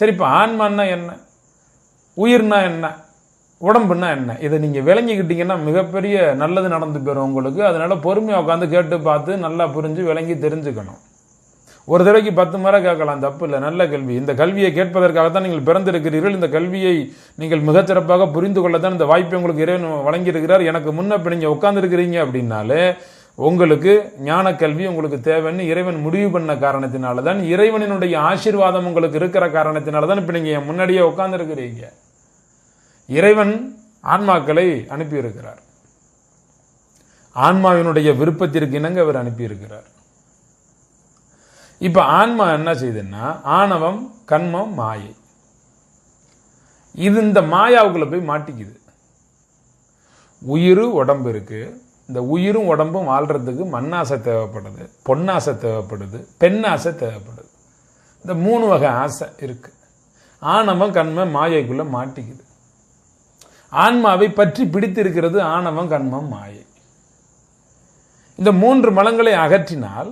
சரி இப்போ ஆன்மான்னா என்ன? உயிர்னா என்ன? உடம்புனா என்ன? இதை நீங்கள் விளங்கிக்கிட்டீங்கன்னா மிகப்பெரிய நல்லது நடந்து போயிடும் உங்களுக்கு. அதனால் பொறுமையாக உட்காந்து கேட்டு பார்த்து நல்லா புரிஞ்சு விளங்கி தெரிஞ்சுக்கணும். ஒரு தடவைக்கு பத்து முறை கேட்கலாம் தப்பு இல்லை நல்ல கல்வி. இந்த கல்வியை கேட்பதற்காகத்தான் நீங்கள் பிறந்திருக்கிறீர்கள். இந்த கல்வியை நீங்கள் மிகச்சிறப்பாக புரிந்து கொள்ளத்தான் இந்த வாய்ப்பை உங்களுக்கு இறைவன் வழங்கியிருக்கிறார். எனக்கு முன்ன இப்போ நீங்கள் உட்காந்துருக்கிறீங்க அப்படின்னாலே உங்களுக்கு ஞான கல்வி உங்களுக்கு தேவைன்னு இறைவன் முடிவு பண்ண காரணத்தினால தான் இறைவனினுடைய ஆசீர்வாதம் உங்களுக்கு இருக்கிற காரணத்தினால தான் இப்போ நீங்கள் முன்னாடியே உட்காந்துருக்கிறீங்க இறைவன் ஆன்மாக்களை அனுப்பியிருக்கிறார். ஆன்மாவினுடைய விருப்பத்திற்கு இணங்க அவர் அனுப்பியிருக்கிறார். இப்போ ஆன்மா என்ன செய்யுதுன்னா ஆணவம் கண்மம் மாயை. இது இந்த மாயாவுக்குள்ளே போய் மாட்டிக்குது. உயிர் உடம்பு இருக்கு. இந்த உயிரும் உடம்பும் வாழ்கிறதுக்கு மண்ணாசை தேவைப்படுது பொன்னாசை தேவைப்படுது பெண்ணாசை தேவைப்படுது. இந்த மூணு வகை ஆசை இருக்குது ஆணவம் கண்மம் மாயைக்குள்ளே மாட்டிக்குது. ஆன்மாவை பற்றி பிடித்திருக்கிறது ஆணவம் கண்மம் மாயை. இந்த மூன்று மலங்களை அகற்றினால்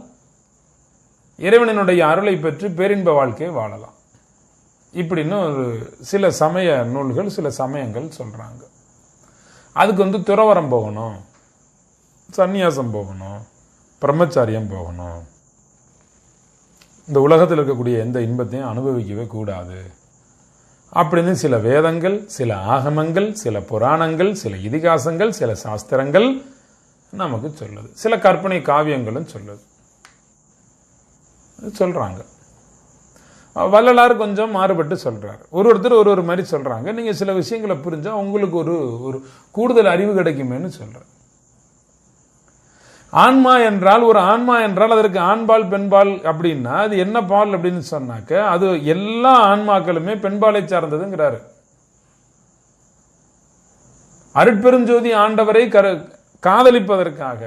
இறைவனினுடைய அருளை பெற்று பேரின்ப வாழ்க்கையை வாழலாம். இப்படின்னு ஒரு சில சமய நூல்கள் சில சமயங்கள் சொல்கிறாங்க அதுக்கு வந்து துறவரம் போகணும். சந்நியாசம் போகணும் பிரம்மச்சாரியம் போகணும். இந்த உலகத்தில் இருக்கக்கூடிய எந்த இன்பத்தையும் அனுபவிக்கவே கூடாது. அப்படின்னு சில வேதங்கள் சில ஆகமங்கள் சில புராணங்கள் சில இதிகாசங்கள் சில சாஸ்திரங்கள் நமக்கு சொல்லுது. சில கற்பனை காவியங்களும் சொல்லுது. சொல்கிறாங்க வள்ளலார் கொஞ்சம் மாறுபட்டு சொல்கிறார் ஒரு ஒருத்தர் ஒரு ஒரு மாதிரி சொல்கிறாங்க நீங்கள் சில விஷயங்களை புரிஞ்சால் உங்களுக்கு ஒரு ஒரு கூடுதல் அறிவு கிடைக்குமேன்னு சொல்கிறேன் ஆன்மா என்றால் ஒரு ஆன்மா என்றால் அதற்கு ஆண்பால் பெண்பால் அப்படின்னா அது என்ன பால் அப்படின்னு சொன்னாக்க அது எல்லா ஆன்மாக்களுமே பெண்பாலை சார்ந்ததுங்கிறாரு. அருட்பெருஞ்சோதி ஆண்டவரை கரு காதலிப்பதற்காக.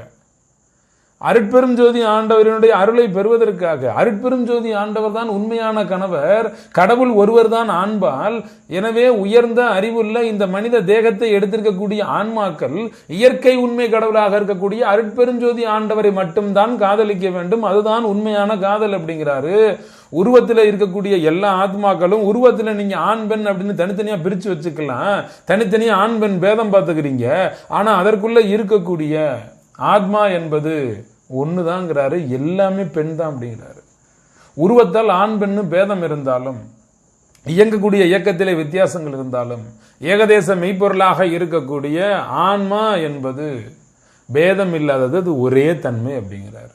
அருட்பெரும் ஜோதி ஆண்டவரினுடைய அருளை பெறுவதற்காக. அருட்பெரும் ஜோதி ஆண்டவர் தான் உண்மையான கணவர். கடவுள் ஒருவர் தான் ஆண்பால். எனவே உயர்ந்த அறிவுள்ள இந்த மனித தேகத்தை எடுத்திருக்கக்கூடிய ஆன்மாக்கள் இயற்கை உண்மை கடவுளாக இருக்கக்கூடிய அருட்பெருஞ்சோதி ஆண்டவரை மட்டும்தான் காதலிக்க வேண்டும். அதுதான் உண்மையான காதல் அப்படிங்கிறாரு. உருவத்தில் இருக்கக்கூடிய எல்லா ஆத்மாக்களும் உருவத்தில் நீங்க ஆண் பெண் அப்படின்னு தனித்தனியா பிரிச்சு வச்சுக்கலாம். தனித்தனியா ஆண் பெண் பேதம் பார்த்துக்கிறீங்க. ஆனா அதற்குள்ள இருக்கக்கூடிய ஆத்மா என்பது ஒண்ணுதாங்கிறாரு எல்லாமே பெண் தான் அப்படிங்கிறாரு. உருவத்தால் ஆண் பெண்ணு பேதம் இருந்தாலும் இயங்கக்கூடிய இயக்கத்திலே வித்தியாசங்கள் இருந்தாலும் ஏகதேச மெய்ப்பொருளாக இருக்கக்கூடிய ஆன்மா என்பது பேதம் இல்லாதது அது ஒரே தன்மை அப்படிங்கிறாரு.